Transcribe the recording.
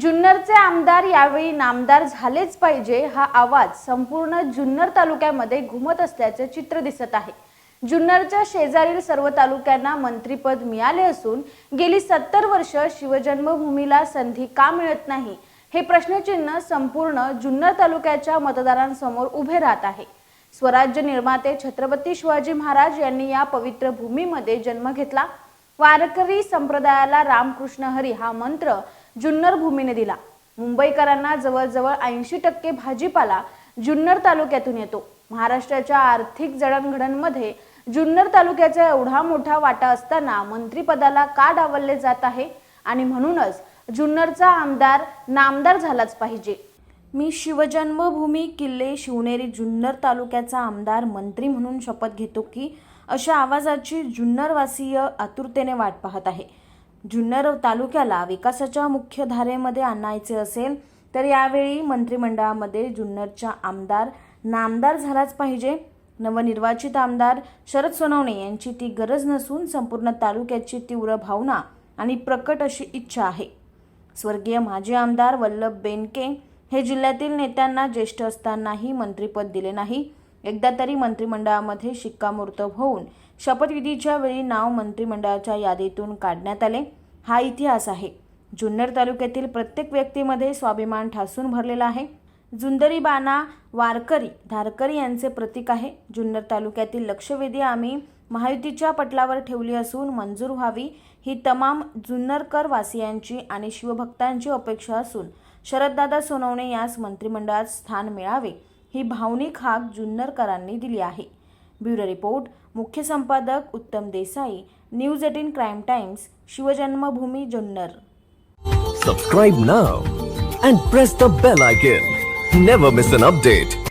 जुन्नरचे आमदार यावेळी नामदार झालेच पाहिजे हा आवाज संपूर्ण जुन्नर तालुक्यामध्ये घुमत असल्याचे चित्र दिसत आहे. जुन्नरच्या शेजारील सर्व तालुक्यांना मंत्रीपद मिळाले असून गेली सत्तर वर्ष शिवजन्मभूमीला संधी का मिळत नाही? हे प्रश्नचिन्ह संपूर्ण जुन्नर तालुक्याच्या मतदारांसमोर उभे राहत आहे. स्वराज्य निर्माते छत्रपती शिवाजी महाराज यांनी या पवित्र भूमीमध्ये जन्म घेतला. वारकरी संप्रदायाला रामकृष्ण हरी हा मंत्र जुन्नर भूमीने दिला. मुंबईकरांना जवळजवळ ऐंशी टक्के भाजीपाला जुन्नर तालुक्यातून येतो. महाराष्ट्राच्या आर्थिक जडणघडणमध्ये जुन्नर तालुक्याचा एवढा मोठा वाटा असताना मंत्रिपदाला का डावलले जात आहे? आणि म्हणूनच जुन्नरचा आमदार नामदार झालाच पाहिजे. मी शिवजन्मभूमी किल्ले शिवनेरी जुन्नर तालुक्याचा आमदार मंत्री म्हणून शपथ घेतो की अशा आवाजाची जुन्नरवासीय आतुरतेने वाट पाहत आहे. जुन्नर तालुक्याला विकासाच्या मुख्य धारेमध्ये आणायचे असेल तर यावेळी मंत्रिमंडळामध्ये जुन्नरच्या आमदार नामदार झालाच पाहिजे. नवनिर्वाचित आमदार शरद सोनवणे यांची ती गरज नसून संपूर्ण तालुक्याची तीव्र भावना आणि प्रकट अशी इच्छा आहे. स्वर्गीय माजी आमदार वल्लभ बेनके हे जिल्ह्यातील नेत्यांना ज्येष्ठ असतानाही मंत्रिपद दिले नाही. एकदा तरी मंत्रिमंडळामध्ये शिक्कामोर्तब होऊन शपथविधीच्या वेळी नाव मंत्रिमंडळाच्या यादीतून काढण्यात आले. हा इतिहास आहे. जुन्नर तालुक्यातील प्रत्येक व्यक्तीमध्ये स्वाभिमान ठासून भरलेला आहे. जुंदरी बाणा वारकरी धारकरी यांचे प्रतीक आहे. जुन्नर तालुक्यातील लक्षवेधी आम्ही महायुतीच्या पटलावर ठेवली असून मंजूर व्हावी ही तमाम जुन्नरकर वासियांची आणि शिवभक्तांची अपेक्षा असून शरददादा सोनवणे यास मंत्रिमंडळात स्थान मिळावे ही भावनिक हाक जुन्नरकरांनी दिली आहे. ब्युरो रिपोर्ट मुख्य संपादक Uttam Desai news eighteen crime times शिवजन्मभूमी Junnar Subscribe now and press the bell icon. Never miss an update.